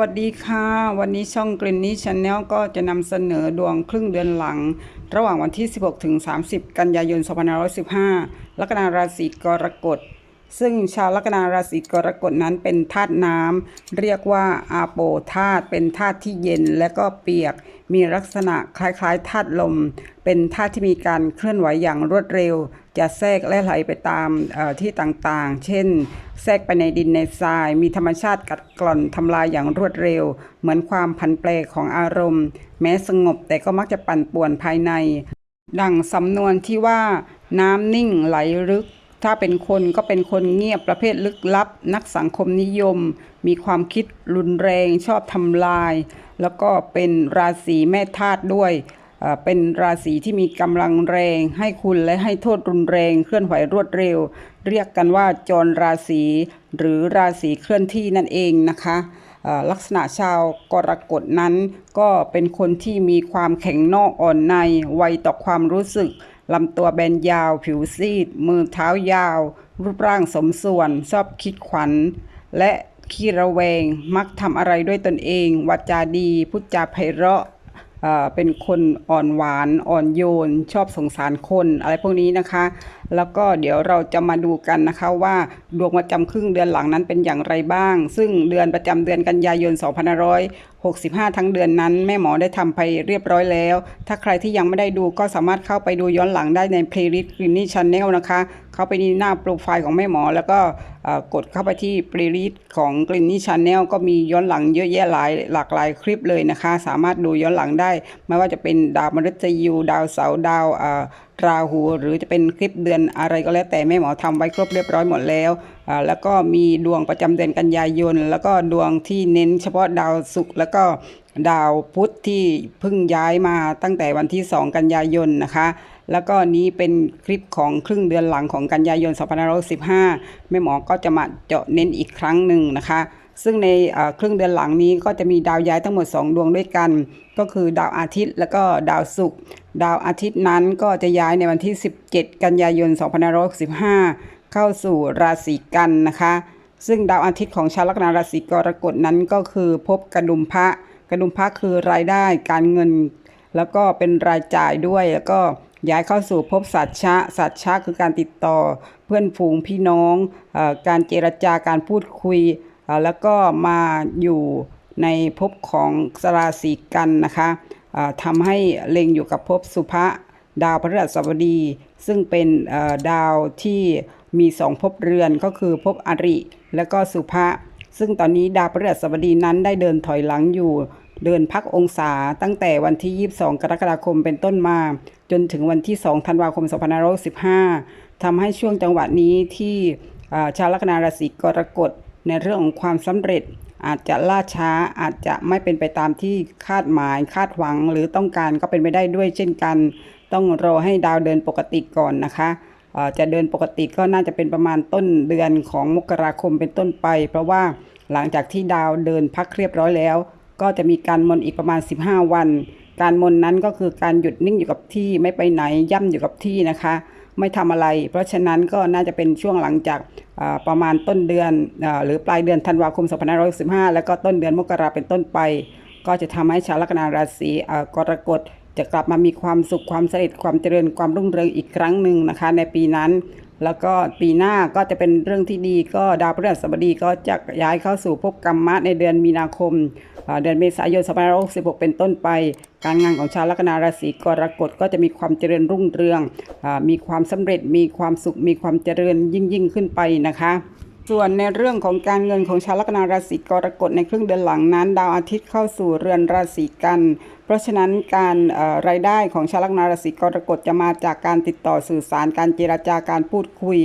วัสดีค่ะ วันนี้ช่องกลิ่นนี้ชาแนลก็จะนำเสนอดวงครึ่งเดือนหลัง ระหว่างวันที่ 16 ถึง 30 กันยายน 2515ลัคนาราศีกรกฎ ซึ่งชาวลัคนาราศีกรกฎนั้นเป็นธาตุน้ำเรียกว่าอาโปธาตุเป็นธาตุที่เย็นและก็เปียก มีลักษณะคล้ายๆธาตุลม เป็นธาตุที่มีการเคลื่อนไหวอย่างรวดเร็ว จะแทรกและไหลไปตามที่ต่างๆ เช่น แทรกไปในดินในทราย มีธรรมชาติกัดกร่อนทำลายอย่างรวดเร็ว เหมือนความผันแปรของอารมณ์ แม้สงบแต่ก็มักจะปั่นป่วนภายใน ดังสำนวนที่ว่าน้ำนิ่งไหลลึก ถ้าเป็นคนก็เป็นคนเงียบประเภทลึกลับ นักสังคมนิยม มีความคิดรุนแรงชอบทำลาย แล้วก็เป็นราศีแม่ธาตุด้วย เป็นราศีที่มีกำลังแรง ให้คุณและให้โทษรุนแรงเคลื่อนไหวรวดเร็ว เรียกกันว่าจรราศีหรือราศีเคลื่อนที่นั่นเองนะคะลักษณะชาวกรกฎนั้น ก็เป็นคนที่มีความแข็งนอกอ่อนในไวต่อความรู้สึก ลำตัวแบนยาว ผิวซีด มือเท้ายาว รูปร่างสมส่วน ชอบคิดขวัญ และขี้ระแวง มักทำอะไรด้วยตนเองวาจาดี พูดจาไพเราะเอ่อเป็นคนอ่อนหวานอ่อนโยน ชอบสงสารคนอะไรพวกนี้นะคะ แล้วก็เดี๋ยวเราจะมาดูกันนะคะว่าดวงประจำครึ่งเดือนหลังนั้นเป็นอย่างไรบ้าง ซึ่งเดือนประจำเดือนกันยายน 2565ทั้งเดือนนั้น แม่หมอได้ทำไปเรียบร้อยแล้ว ถ้าใครที่ยังไม่ได้ดูก็สามารถเข้าไปดูย้อนหลังได้ใน playlist g r e e n y Channel นะคะ เข้าไปที่หน้าโปรไฟล์ของแม่หมอ แล้วก็กดเข้าไปที่ playlist ของ g r e e n y Channel ก็มีย้อนหลังเยอะแยะหลายหลากหลายคลิปเลยนะคะ สามารถดูย้อนหลังได้ ไม่ว่าจะเป็นดาวมฤตยูดาวเสาร์ดาวอ่อราหู หรือจะเป็นคลิปเดือนอะไรก็แล้วแต่แม่หมอทำไว้ครบเรียบร้อยหมดแล้วแล้วก็มีดวงประจำเดือนกันยายน แล้วก็ดวงที่เน้นเฉพาะดาวศุกร์แล้วก็ดาวพุธที่เพิ่งย้ายมาตั้งแต่วันที่ 2 กันยายนนะคะแล้วก็นี้เป็นคลิปของครึ่งเดือนหลังของกันยายน 2515 แม่หมอก็จะมาเจาะเน้นอีกครั้งหนึ่งนะคะ ซึ่งในครึ่งเดือนหลังนี้ก็จะมีดาวย้ายทั้งหมด 2 ดวงด้วยกัน ก็คือดาวอาทิตย์ แล้วก็ดาวศุกร์ดาวอาทิตย์นั้นก็จะย้ายในวันที่ 17 กันยายน 2565 เข้าสู่ราศีกันนะคะ ซึ่งดาวอาทิตย์ของชาวลัคนาราศีกรกฎนั้นก็คือพบกระดุมพระกระดุมพระคือรายได้การเงิน แล้วก็เป็นรายจ่ายด้วยแล้วก็ย้ายเข้าสู่ภพสัตชะสัตชะคือการติดต่อ เพื่อนฝูงพี่น้องอการเจรจาการพูดคุย แล้วก็มาอยู่ในภพของสราศีกันนะคะทำให้เล็งอยู่กับภพสุภะดาวพฤหัสบดี ซึ่งเป็นดาวที่มีสองภพเรือนก็คือภพอริ และก็สุภะซึ่งตอนนี้ดาวพฤหัสบดีนั้นได้เดินถอยหลังอยู่เดินพักองศาตั้งแต่วันที่ 22 กรกฎาคมเป็นต้นมา จนถึงวันที่ 2 ธันวาคม 2515ทำให้ช่วงจังหวะนี้ที่ชาวลัคนาราศีกรกฎ ในเรื่องของความสำเร็จอาจจะล่าช้าอาจจะไม่เป็นไปตามที่คาดหมายคาดหวังหรือต้องการก็เป็นไปได้ด้วยเช่นกัน ต้องรอให้ดาวเดินปกติก่อนนะคะจะเดินปกติก็น่าจะเป็นประมาณต้นเดือนของมกราคมเป็นต้นไป เพราะว่าหลังจากที่ดาวเดินพักเรียบร้อยแล้ว ก็จะมีการมนอีกประมาณ 15 วัน การมนนั้นก็คือการหยุดนิ่งอยู่กับที่ไม่ไปไหนย่ำอยู่กับที่นะคะ ไม่ทำอะไร เพราะฉะนั้นก็น่าจะเป็นช่วงหลังจากประมาณต้นเดือนอหรือปลายเดือนธันวาคม2515แล้วก็ต้นเดือนมกราเป็นต้นไป ก็จะทำให้ชาวลัคนาราศีกรกฎจะกลับมามีความสุขความสำเร็จความเจริญความรุ่งเรืองอีกครั้งหนึ่งนะคะ ในปีนั้น แล้วก็ปีหน้าก็จะเป็นเรื่องที่ดีก็ดาวพฤหัสบดีก็จะย้ายเข้าสู่ภพกรรมะในเดือนมีนาคม เดือนเมษายน2566 เป็นต้นไป การงานของชาวลัคนาราศีกรกฎก็จะมีความเจริญรุ่งเรืองอมีความสำเร็จ มีความสุข มีความเจริญยิ่งยิ่งขึ้นไปนะคะส่วนในเรื่องของการเงินของชาวลัคนาราศีกรกฎในครึ่งเดือนหลังนั้น ดาวอาทิตย์เข้าสู่เรือนราศีกัน เพราะฉะนั้นการรายได้ของชาวลัคนาราศีกรกฎจะมาจากการติดต่อสื่อสารการเจราจาการพูดคุย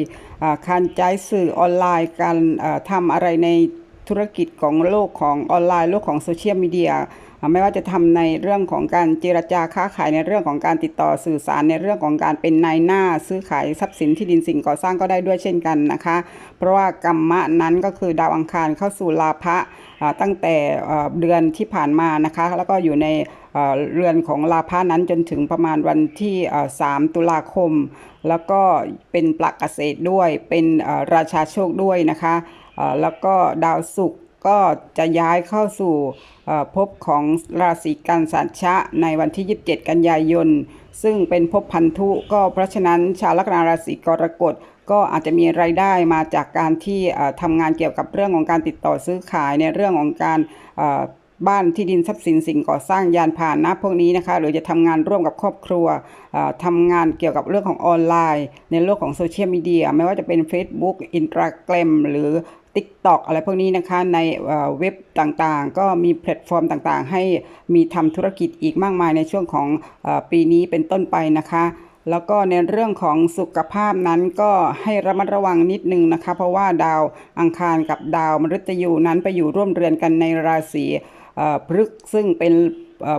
การใช้สื่อออนไลน์ การเอ่อทำอะไรใน ธุรกิจของโลกของออนไลน์โลกของโซเชียลมีเดียไม่ว่าจะทำในเรื่องของการเจรจาค้าขายในเรื่องของการติดต่อสื่อสารในเรื่องของการเป็นนายหน้า ซื้อขายทรัพย์สินที่ดินสิ่งก่อสร้างก็ได้ด้วยเช่นกันนะคะ เพราะว่ากรรมะนั้นก็คือดาวอังคารเข้าสู่ลาภะตั้งแต่เดือนที่ผ่านมานะคะ แล้วก็อยู่ในเรือนของลาภะนั้นจนถึงประมาณวันที่ 3 ตุลาคม แล้วก็เป็นปลักเกษตรด้วยเป็นราชาโชคด้วยนะคะ แล้วก็ดาวศุกร์ก็จะย้ายเข้าสู่ภพของราศีกันสัชชะในวันที่ 27 กันยายน ซึ่งเป็นภพพันธุก็เพราะฉะนั้นชาวลัคนาราศีกรกฎก็อาจจะมีรายได้มาจากการที่ทำงานเกี่ยวกับเรื่องของการติดต่อซื้อขายในเรื่องของการบ้านที่ดินทรัพย์สินสิ่งก่อสร้างยานพาหนะพวกนี้นะคะ หรือจะทำงานร่วมกับครอบครัวเอ่อทำงานเกี่ยวกับเรื่องของออนไลน์ ในโลกของโซเชียลมีเดียไม่ว่าจะเป็น Facebook Instagram หรือ TikTok อะไรพวกนี้นะคะในเว็บต่างๆ ก็มีแพลตฟอร์มต่างๆ ให้มีทำธุรกิจอีกมากมายในช่วงของปีนี้เป็นต้นไปนะคะแล้วก็ในเรื่องของสุขภาพนั้นก็ให้ระมัดระวังนิดนึงนะคะ เพราะว่าดาวอังคารกับดาวมฤตยูนั้นไปอยู่ร่วมเรือนกันในราศีพฤกษ์ซึ่งเป็น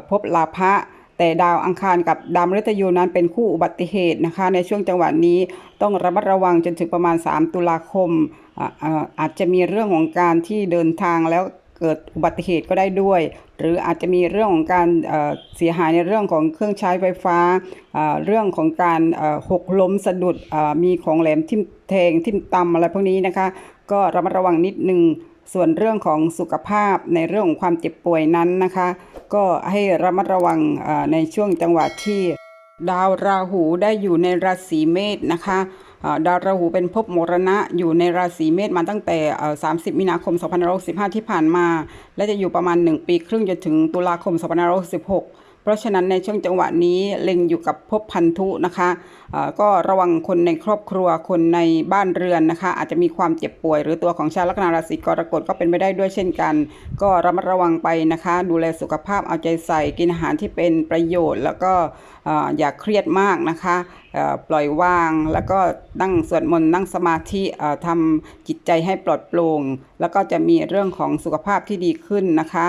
ภพลาภะ แต่ดาวอังคารกับดาวมฤตยูนั้นเป็นคู่อุบัติเหตุนะคะ ในช่วงจังหวะนี้ต้องระมัดระวังจนถึงประมาณ 3 ตุลาคมอาจจะมีเรื่องของการที่เดินทางแล้วเกิดอุบัติเหตุก็ได้ด้วย หรืออาจจะมีเรื่องของการเสียหายในเรื่องของเครื่องใช้ไฟฟ้า เรื่องของการหกล้มสะดุดมีของแหลมทิ่มแทงทิ่มตำอะไรพวกนี้นะคะ ก็ระมัดระวังนิดนึงส่วนเรื่องของสุขภาพในเรื่องของความเจ็บป่วยนั้นนะคะ ก็ให้ระมัดระวังในช่วงจังหวะที่ ดาวราหูได้อยู่ในราศีเมษนะคะดาวราหูเป็นภพมรณะอยู่ในราศีเมษมาตั้งแต่ 30 มีนาคม 2565 ที่ผ่านมา และจะอยู่ประมาณ 1 ปีครึ่งจนถึงตุลาคม 2566 เพราะฉะนั้นในช่วงจังหวะนี้เล็งอยู่กับภพพันธุนะคะก็ระวังคนในครอบครัวคนในบ้านเรือนนะคะ อาจจะมีความเจ็บป่วย หรือตัวของชาวลัคนาราศีกรกฎก็เป็นไปได้ด้วยเช่นกัน ก็ระมัดระวังไปนะคะ ดูแลสุขภาพเอาใจใส่กินอาหารที่เป็นประโยชน์ แล้วก็อย่าเครียดมากนะคะปล่อยวางแล้วก็นั่งสวดมนต์นั่งสมาธิทำจิตใจให้ปลอดโปร่งแล้วก็จะมีเรื่องของสุขภาพที่ดีขึ้นนะคะ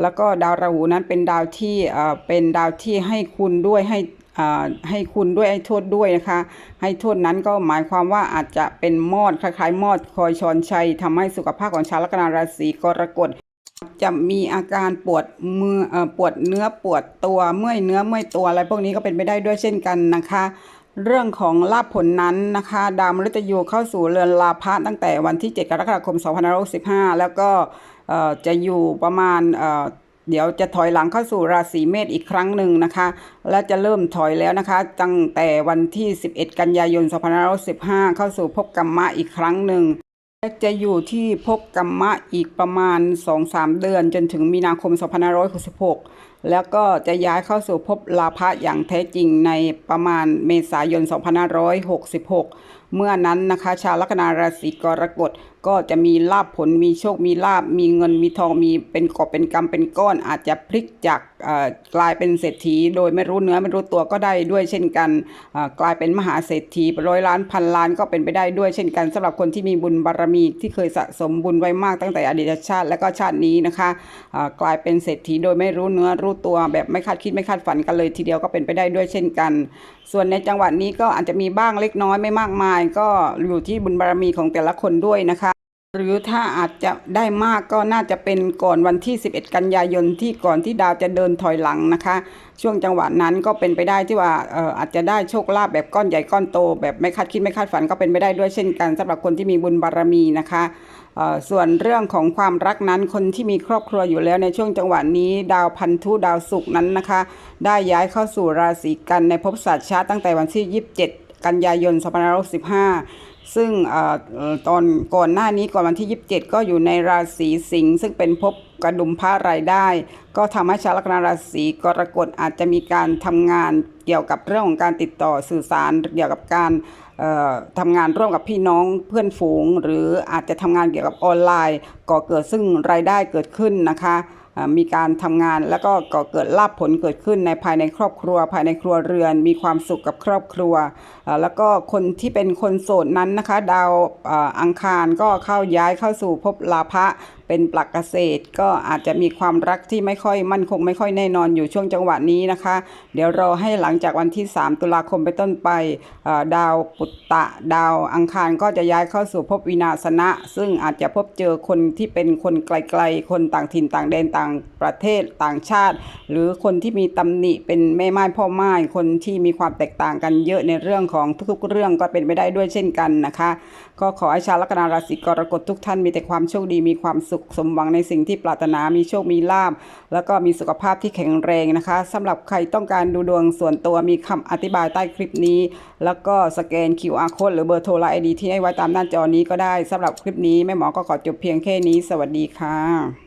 แล้วก็ดาวราหูนั้นเป็นดาวที่เอ่อเป็นดาวที่ให้คุณด้วยให้อ่าให้คุณด้วยให้โทษด้วยนะคะ ให้โทษนั้นก็หมายความว่าอาจจะเป็นมอดคล้ายๆมอดคอยชอนชัยทำให้สุขภาพของชาวลัคนาราศีกรกฎจะมีอาการปวดมือเอ่อปวดเนื้อปวดตัวเมื่อยเนื้อเมื่อยตัวอะไรพวกนี้ก็เป็นไปได้ด้วยเช่นกันนะคะ เรื่องของลาภผลนั้นนะคะ ดาวมฤตยูเข้าสู่เรือนลาภะตั้งแต่วันที่ 7 กรกฎาคม 2565 แล้วก็จะอยู่ประมาณเดี๋ยวจะถอยหลังเข้าสู่ราศีเมษอีกครั้งหนึ่งนะคะ และจะเริ่มถอยแล้วนะคะ ตั้งแต่วันที่ 11 กันยายน 2515เข้าสู่ภพกรรมะอีกครั้งหนึ่งและจะอยู่ที่ภพกรรมะอีกประมาณ 2-3 เดือน จนถึงมีนาคม 2566 แล้วก็จะย้ายเข้าสู่ภพลาภะอย่างแท้จริงในประมาณเมษายน 2566 เมื่อนั้นนะคะ ชาวลัคนาราศีกรกฎก็จะมีลาภผลมีโชคมีลาบมีเงินมีทองมีเป็นกอบเป็นกำเป็นก้อน อาจจะพลิกจากกลายเป็นเศรษฐี โดยไม่รู้เนื้อไม่รู้ตัวก็ได้ด้วยเช่นกันกลายเป็นมหาเศรษฐีร้อยล้านพันล้านก็เป็นไปได้ด้วยเช่นกันสำหรับคนที่มีบุญบารมีที่เคยสะสมบุญไว้มากตั้งแต่อดีตชาติ และก็ชาตินี้นะคะกลายเป็นเศรษฐีโดยไม่รู้เนื้อรู้ตัวแบบไม่คาดคิดไม่คาดฝันกันเลย ทีเดียวก็เป็นไปได้ด้วยเช่นกัน ส่วนในจังหวัดนี้ก็อาจจะมีบ้างเล็กน้อยไม่มากมายก็อยู่ที่บุญบารมีของแต่ละคนด้วยนะคะ หรือถ้าอาจจะได้มากก็น่าจะเป็นก่อนวันที่ 11 กันยายนที่ก่อนที่ดาวจะเดินถอยหลังนะคะ ช่วงจังหวะนั้นก็เป็นไปได้ที่ว่าอออาจจะได้โชคลาภแบบก้อนใหญ่ก้อนโต แบบไม่คาดคิดไม่คาดฝันก็เป็นไปได้ด้วยเช่นกันสำหรับคนที่มีบุญบารมีนะคะส่วนเรื่องของความรักนั้นคนที่มีครอบครัวอยู่แล้วในช่วงจังหวะนี้ ดาวพันธุดาวศุกร์นั้นนะคะ ได้ย้ายเข้าสู่ราศีกันในภพสัตว์ชาตั้งแต่วันที่ 27 กันยายน2565 ซึ่งเอ่อเอ่อตอนก่อนหน้านี้ก่อนวันที่ 27 ก็อยู่ในราศีสิงห์ซึ่งเป็นภพกระดุมพระรายได้ ก็ทำให้ชาวลัคนาราศีกรกฎอาจจะมีการทำงานเกี่ยวกับเรื่องของการติดต่อสื่อสารเกี่ยวกับการทำงานร่วมกับพี่น้องเพื่อนฝูง หรืออาจจะทำงานเกี่ยวกับออนไลน์ก่อเกิดซึ่งรายได้เกิดขึ้นนะคะ มีการทำงานแล้วก็ก่อเกิดลาบผลเกิดขึ้นในภายในครอบครัว ภายในครัวเรือน มีความสุขกับครอบครัว แล้วก็คนที่เป็นคนโสดนั้นนะคะ ดาวอังคารก็เข้าย้ายเข้าสู่ภพลาภะ เป็นปลักเกษตร ก็อาจจะมีความรักที่ไม่ค่อยมั่นคงไม่ค่อยแน่นอนอยู่ช่วงจังหวะนี้นะคะ เดี๋ยวรอให้หลังจากวันที่ 3 ตุลาคมไปต้นไปดาวปุตตะ ดาวอังคารก็จะย้ายเข้าสู่ภพวินาศนะ ซึ่งอาจจะพบเจอคนที่เป็นคนไกลๆ คนต่างถิ่นต่างแดนต่างประเทศต่างชาติ หรือคนที่มีตำหนิเป็นแม่ไม้พ่อไม้คนที่มีความแตกต่างกันเยอะในเรื่องของทุกๆเรื่องก็เป็นไปได้ด้วยเช่นกันนะคะ ก็ขอให้ชาวลัคนาราศีกรกฎทุกท่านมีแต่ความโชคดีมีความสุขสมหวังในสิ่งที่ปรารถนามีโชคมีลาบแล้วก็มีสุขภาพที่แข็งแรงนะคะสำหรับใครต้องการดูดวงส่วนตัวมีคำอธิบายใต้คลิปนี้ แล้วก็สแกน QR โค้ดหรือเบอร์โทรไลน์ไอดีที่ให้ไว้ตามหน้าจอนี้ก็ได้สำหรับคลิปนี้แม่หมอก็ขอจบเพียงแค่นี้ สวัสดีค่ะ